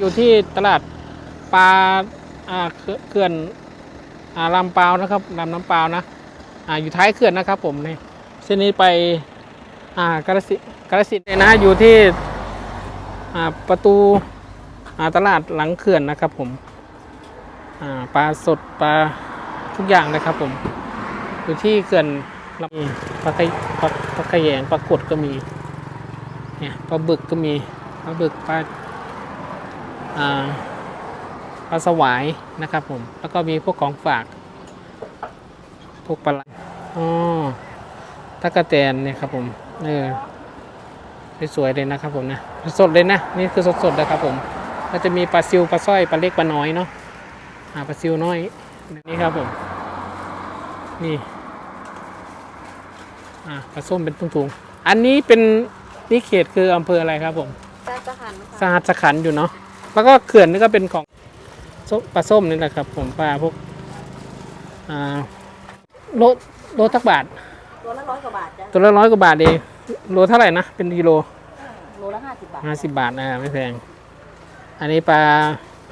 อยู่ที่ตลาดปลาเขื่อนอลำเปาวนะครับลำน้ำเปาวนะอาอยู่ท้ายเขื่อนนะครับ ผมในเส้นนี้ไปกาฬสิกาฬสินธุ์เนี่ยนะอยู่ที่ประตูตลาดหลังเขื่อนนะครับ ผมปลาสดปลาทุกอย่างนะครับ ผม อยู่ที่เขื่อนลำปลาไข่ปลาปลาขยงปลากดก็มีเนี่ยปลาบึกก็มีปลาบึกปลา ปลาสวายนะครับผม แล้วก็มีพวกของฝาก พวกปลาไหลอ๋อตะกะแตนเนี่ยครับผมเออสวยๆเลยนะครับผมนะ สดเลยนะ นี่คือสดๆนะครับผม ก็จะมีปลาซิวปลาสร้อยปลาเล็กปลาน้อยเนาะอ่าปลาซิวน้อยนี่ครับผม นี่อ่าปลาส้มเป็นถุงๆอันนี้เป็นนี่เขตคืออำเภออะไรครับผมจะจะหันสหัสขันธ์อยู่เนาะ แล้วก็เขื่อนนี่ก็เป็นของส้มปลาส้มนี่แหละครับ ผมปลาพวกอ่าโลโลทักบาท ตัวละร้อยกว่าบาทจ้ะตัวละร้อยกว่าบาทเองโลเท่าไหร่นะเป็นกิโลโลละห้าสิบบาทห้าสิบบาทนะไม่แพง อันนี้ปลา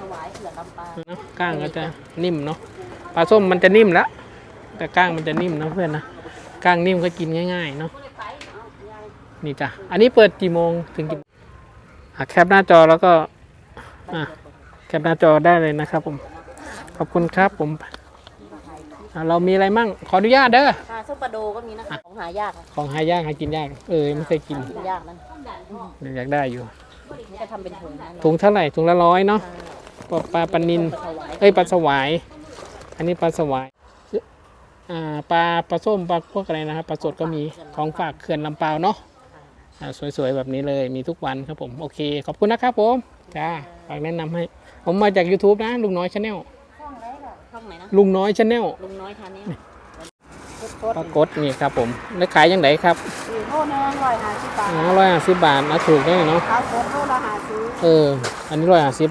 ถวายเขื่อนลำปางเนอะก้างก็จะนิ่มเนาะปลาส้มมันจะนิ่มแล้วแต่ก้างมันจะนิ่มนะเพื่อนนะก้างนิ่มก็กินง่าย ๆ เนาะนี่จ้ะอันนี้เปิดกี่โมงถึงกี่โมงอะแคปหน้าจอแล้วก็ อะแคปหน้าจอได้เลยนะครับผม ขอบคุณครับผมอะเรามีอะไรมั่ง ขออนุญาตเด้อ ค่ะส้มปลาโดก็มีนะคะ ของหายากอะของหายากหากินยาก เออไม่เคยกินกินยากนั่นเดี๋ยวอยากได้อยู่ นี่จะทำเป็นถุงนะถุงเท่าไหร่ถุงละร้อยเนาะปลาปลาปลานิน ถวายเอ้ยปลาสวาย อันนี้ปลาสวายอ่าปลาปลาส้มปลาพวกอะไรนะครับปลาสดก็มีของฝากเขื่อนลำปาวเนาะอ่าสวยๆแบบนี้เลยมีทุกวันครับผม โอเค ขอบคุณนะครับผม จ้าฝากแนะนำให้ ผมมาจาก YouTube นะ ลุงน้อยชาแนลช่องไหนล่ะช่องไหนนะลุงน้อยชาแนลลุงน้อยทานนี้ปรากฏนี่ครับผมแล้วขายยังไงครับสี่โลนึงร้อยห้าสิบบาทอ๋อร้อยห้าสิบบาทนะถูกได้เนาะข้าวสดโลละห้าสิบเออ อันนี้ร้อยห้าสิบ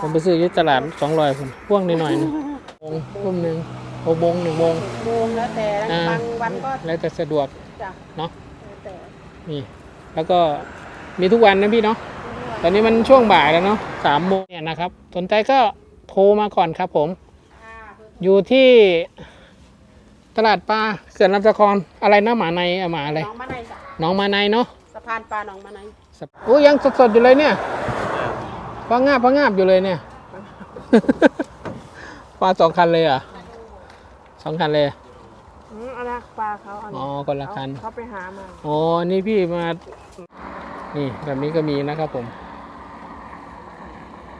ผมไปซื้อที่ตลาดสองร้อยผมพ่วงนิดหน่อยนึงโมงทุ่มหนึ่งหกโมงหนึ่งโมง โมงแล้วแต่อ่า บางวันก็แล้วแต่สะดวกจ้ะเนาะแล้วแต่นี่ แล้วก็มีทุกวันนะพี่เนาะ ตอนนี้มันช่วงบ่ายแล้วเนาะสามโมงเนี่ยนะครับ สนใจก็โทรมาก่อนครับผมอ่าเพิ่มอยู่ที่ตลาดปลาเขื่อนลำตะคอนอะไรนะหมาในอะหมาอะไรน้องมะไนจ้ะหน้องมาในเนาะสะพานปลาหนองมะไนโอ้ยยังสดๆอยู่เลยเนี่ยปลางาบปลางาบอยู่เลยเนี่ยปลาสองคันเลยเหรอะสองคันเลยอืมอันนั้นปลาเขาอันอ๋อนี้คนละคันเขาไปหามาอ๋อนี่พี่มา นี่แบบนี้ก็มีนะครับผมอ